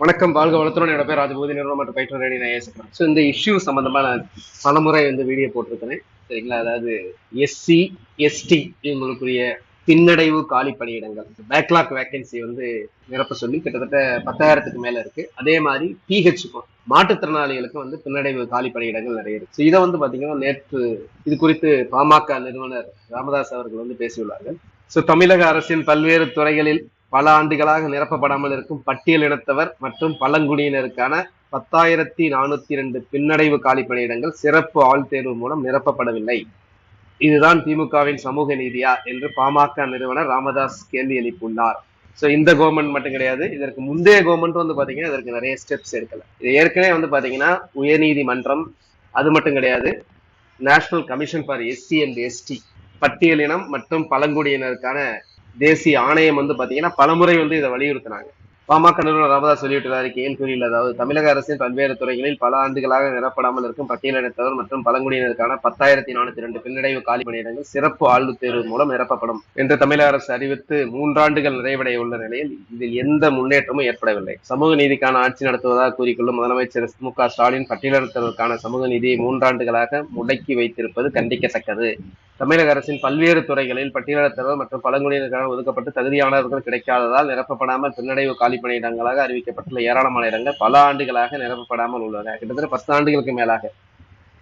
வணக்கம். வாழ்க வளர்த்துறோம் என்னோட பேர் ராஜபூதி. நிறுவனம் மற்றும் பயிற்று ரேடி நான் ஏசுக்கிறேன் ஸோ இந்த இஷ்யூ சம்மந்தமாக நான் பலமுறை வந்து வீடியோ போட்டிருக்கிறேன். சரிங்களா? அதாவது எஸ்சி எஸ்டி இவங்களுக்குரிய பின்னடைவு காலி பணியிடங்கள். பேக்லாக் வேகன்சி வந்து நிரப்ப சொல்லி கிட்டத்தட்ட பத்தாயிரத்துக்கு மேல இருக்கு. அதே மாதிரி பிஹெச்சுக்கும் மாற்றுத்திறனாளிகளுக்கும் வந்து பின்னடைவு காலி பணியிடங்கள் நிறைய இருக்கு. இதை வந்து பாத்தீங்கன்னா நேற்று இது குறித்து பாமக நிறுவனர் ராமதாஸ் அவர்கள் வந்து பேசியுள்ளார்கள். ஸோ தமிழக அரசின் பல்வேறு துறைகளில் பல ஆண்டுகளாக நிரப்பப்படாமல் இருக்கும் பட்டியலினத்தவர் மற்றும் பழங்குடியினருக்கான பத்தாயிரத்தி நானூத்தி ரெண்டு பின்னடைவு காலி பணியிடங்கள் சிறப்பு ஆள் தேர்வு மூலம் நிரப்பப்படவில்லை. இதுதான் திமுகவின் சமூக நீதியா என்று பாமக நிறுவனர் ராமதாஸ் கேள்வி எழுப்பியுள்ளார். ஸோ இந்த கவர்மெண்ட் மட்டும் கிடையாது. இதற்கு முந்தைய கவர்மெண்ட் வந்து பாத்தீங்கன்னா இதற்கு நிறைய ஸ்டெப்ஸ் எடுக்கல. இது ஏற்கனவே வந்து பாத்தீங்கன்னா உயர்நீதிமன்றம் அது மட்டும் கிடையாது. National commission for SC and ST பட்டியலினம் மற்றும் பழங்குடியினருக்கான தேசிய ஆணையம் வந்து பாத்தீங்கன்னா பலமுறை வந்து இதை வலியுறுத்தினாங்க. பாமக நிறுவனர் ராமதாஸ் வெளியிட்டுள்ள கேள்வியில் அதாவது தமிழக அரசின் பல்வேறு துறைகளில் பல ஆண்டுகளாக நிரப்படாமல் இருக்கும் பட்டியலினத்தவர் மற்றும் பழங்குடியினருக்கான பத்தாயிரத்தி நானூத்தி ரெண்டு பின்னடைவு காலி பணியிடங்கள் சிறப்பு ஆழ்வு தேர்வு மூலம் நிரப்பப்படும் என்று தமிழக அரசு அறிவித்து மூன்றாண்டுகள் நிறைவடைய உள்ள நிலையில் இதில் எந்த முன்னேற்றமும் ஏற்படவில்லை. சமூக நீதிக்கான ஆட்சி நடத்துவதாக கூறிக்கொள்ளும் முதலமைச்சர் மு க ஸ்டாலின் பட்டியலினத்தவருக்கான சமூக நீதியை மூன்றாண்டுகளாக முடக்கி வைத்திருப்பது கண்டிக்கத்தக்கது. தமிழக அரசின் பல்வேறு துறைகளில் பட்டியலினத்தவர் மற்றும் பழங்குடியினருக்கான ஒதுக்கப்பட்டு தகுதியானவர்கள் கிடைக்காததால் நிரப்பப்படாமல் பின்னடைவு காலி பணியிடங்களாக அறிவிக்கப்பட்டுள்ள ஏராளமான இடங்கள் பல ஆண்டுகளாக நிரப்பப்படாமல் உள்ளன. கிட்டத்தட்ட பத்து ஆண்டுகளுக்கு மேலாக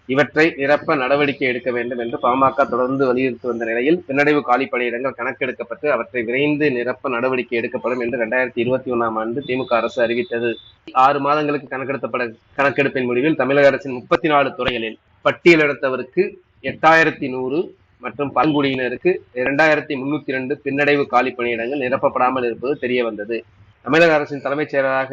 இவற்றை நிரப்ப நடவடிக்கை எடுக்க வேண்டும் என்று பாமக தொடர்ந்து வலியுறுத்தி வந்த நிலையில் பின்னடைவு காலி பணியிடங்கள் கணக்கெடுக்கப்பட்டு அவற்றை விரைந்து நிரப்ப நடவடிக்கை எடுக்கப்படும் என்று இரண்டாயிரத்தி இருபத்தி ஒன்னாம் ஆண்டு திமுக அரசு அறிவித்தது. ஆறு மாதங்களுக்கு கணக்கெடுக்கப்பட கணக்கெடுப்பின் முடிவில் தமிழக அரசின் முப்பத்தி நாலு துறைகளில் பட்டியலிடத்தவருக்கு எட்டாயிரத்தி நூறு மற்றும் பழங்குடியினருக்கு இரண்டாயிரத்தி முன்னூத்தி ரெண்டு பின்னடைவு காலி பணியிடங்கள் நிரப்பப்படாமல் இருப்பது தெரிய வந்தது. தமிழக அரசின் தலைமைச் செயலராக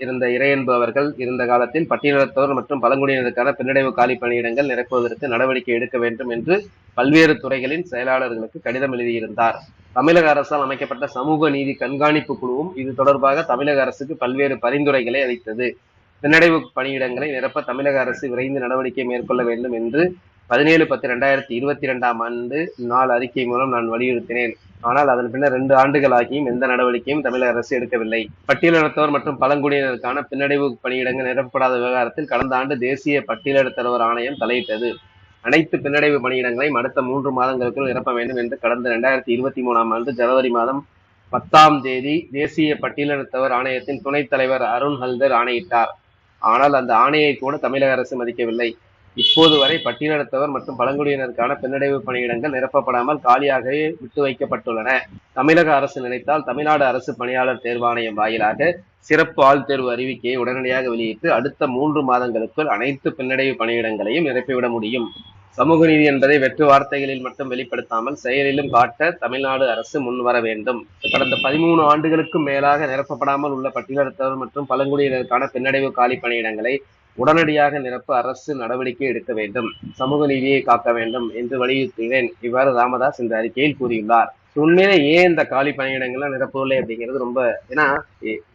இருந்த இறையன்பு அவர்கள் இருந்த காலத்தில் பட்டியலத்தோர் மற்றும் பழங்குடியினருக்கான பின்னடைவு காலி பணியிடங்கள் நிரப்புவதற்கு நடவடிக்கை எடுக்க வேண்டும் என்று பல்வேறு துறைகளின் செயலாளர்களுக்கு கடிதம் எழுதியிருந்தார். தமிழக அரசால் அமைக்கப்பட்ட சமூக நீதி கண்காணிப்பு குழுவும் இது தொடர்பாக தமிழக அரசுக்கு பல்வேறு பரிந்துரைகளை அளித்தது. பின்னடைவு பணியிடங்களை நிரப்ப தமிழக அரசு விரைந்து நடவடிக்கை மேற்கொள்ள வேண்டும் என்று பதினேழு பத்து ரெண்டாயிரத்தி இருபத்தி ரெண்டாம் ஆண்டு நாள் அறிக்கை மூலம் நான் வலியுறுத்தினேன். ஆனால் அதன் பின்னர் ரெண்டு ஆண்டுகளாகியும் எந்த நடவடிக்கையும் தமிழக அரசு எடுக்கவில்லை. பட்டியலினத்தவர் மற்றும் பழங்குடியினருக்கான பின்னடைவு பணியிடங்கள் நிரப்பப்படாத விவகாரத்தில் கடந்த ஆண்டு தேசிய பட்டியலிடத்தலைவர் ஆணையம் தலையிட்டது. அனைத்து பின்னடைவு பணியிடங்களையும் அடுத்த மூன்று மாதங்களுக்குள் நிரப்ப வேண்டும் என்று கடந்த இரண்டாயிரத்தி இருபத்தி மூணாம் ஆண்டு ஜனவரி மாதம் பத்தாம் தேதி தேசிய பட்டியலினத்தவர் ஆணையத்தின் துணைத் தலைவர் அருண் ஹல்தர் ஆணையிட்டார். ஆனால் அந்த ஆணையை கூட தமிழக அரசு மதிக்கவில்லை. இப்போது வரை பட்டியலினத்தவர் மற்றும் பழங்குடியினருக்கான பின்னடைவு பணியிடங்கள் நிரப்பப்படாமல் காலியாகவே விட்டு வைக்கப்பட்டுள்ளன. தமிழக அரசு நினைத்தால் தமிழ்நாடு அரசு பணியாளர் தேர்வாணையம் வாயிலாக சிறப்பு ஆள் தேர்வு அறிவிக்கையை உடனடியாக வெளியிட்டு அடுத்த மூன்று மாதங்களுக்குள் அனைத்து பின்னடைவு பணியிடங்களையும் நிரப்பிவிட முடியும். சமூக நீதி என்பதை வெற்று வார்த்தைகளில் மட்டும் வெளிப்படுத்தாமல் செயலிலும் காட்ட தமிழ்நாடு அரசு முன்வர வேண்டும். கடந்த பதிமூணு ஆண்டுகளுக்கும் மேலாக நிரப்பப்படாமல் உள்ள பட்டியலினத்தவர் மற்றும் பழங்குடியினருக்கான பின்னடைவு காலி பணியிடங்களை உடனடியாக நிரப்ப அரசு நடவடிக்கை எடுக்க வேண்டும். சமூக நீதியை காக்க வேண்டும் என்று வலியுறுத்துகிறேன் இவ்வாறு ராமதாஸ் இந்த அறிக்கையில் கூறியுள்ளார். உண்மையிலே ஏன் இந்த காலி பணியிடங்கள்லாம் நிரப்பவில்லை அப்படிங்கிறது ரொம்ப ஏன்னா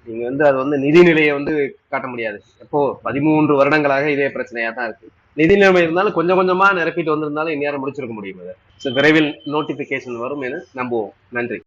நீங்க வந்து அது வந்து நிதிநிலையை வந்து காட்ட முடியாது. எப்போ பதிமூன்று வருடங்களாக இதே பிரச்சனையா தான் இருக்கு. நிதி நிலைமை இருந்தாலும் கொஞ்சம் கொஞ்சமா நிரப்பிட்டு வந்திருந்தாலும் இந்நேரம் முடிச்சிருக்க முடியும் அதை. விரைவில் நோட்டிபிகேஷன் வரும் என நம்புவோம். நன்றி.